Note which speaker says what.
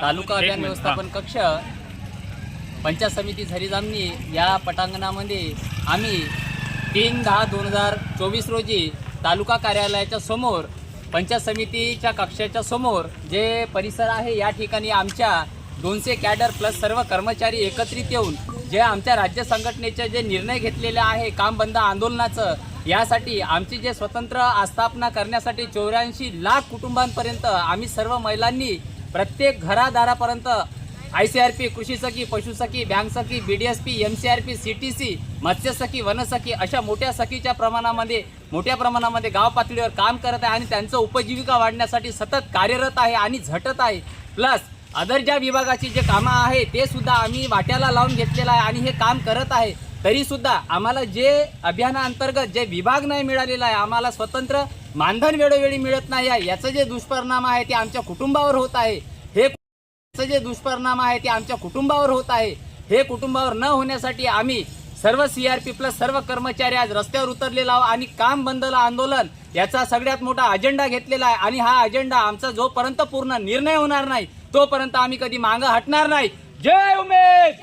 Speaker 1: तालुका अभियान व्यवस्थापन कक्ष पंचायत समिती झरी या पटांगणामध्ये आम्ही तीन दहा दोन हजार चोवीस रोजी तालुका कार्यालयाच्या समोर पंचायत समितीच्या कक्षाच्या समोर जे परिसर आहे या ठिकाणी आमच्या दोनशे कॅडर प्लस सर्व कर्मचारी एकत्रित येऊन जे आमच्या राज्य संघटनेचे जे निर्णय घेतलेले आहे काम बंद आंदोलनाचं यासाठी आमची जे स्वतंत्र आस्थापना करण्यासाठी चौऱ्याऐंशी लाख कुटुंबांपर्यंत आम्ही सर्व महिलांनी प्रत्येक घरादारापर्यंत आय सी आर पी कृषी सखी बँकसखी बँक सखी B D S P M C R P C T C मत्स्यसखी वनसखी अशा मोठ्या सखीच्या प्रमाणामध्ये मोठ्या प्रमाणामध्ये गाव पातळीवर काम करत आहे आणि त्यांचं उपजीविका वाढण्यासाठी सतत कार्यरत आहे आणि झटत आहे. प्लस अदर ज्या विभागाची जे कामं आहे ते सुद्धा आम्ही वाट्याला लावून घेतलेलं आहे आणि हे काम करत आहे. तरीसुद्धा आम्हाला जे अभियानाअंतर्गत जे विभाग नाही मिळालेला आहे आम्हाला स्वतंत्र मानधन वेळोवेळी मिळत नाही आहे याचं जे दुष्परिणाम आहे ते आमच्या कुटुंबावर होत आहे. हे याचं जे दुष्परिणाम आहे ते आमच्या कुटुंबावर होत आहे. हे कुटुंबावर न होण्यासाठी आम्ही सर्व सीआरपी प्लस सर्व कर्मचारी आज रस्त्यावर उतरलेला आहोत आणि काम बंदला आंदोलन याचा सगळ्यात मोठा अजेंडा घेतलेला आहे आणि हा अजेंडा आमचा जोपर्यंत पूर्ण निर्णय होणार नाही तोपर्यंत आम्ही कधी मागं हटणार नाही. जय उमेश!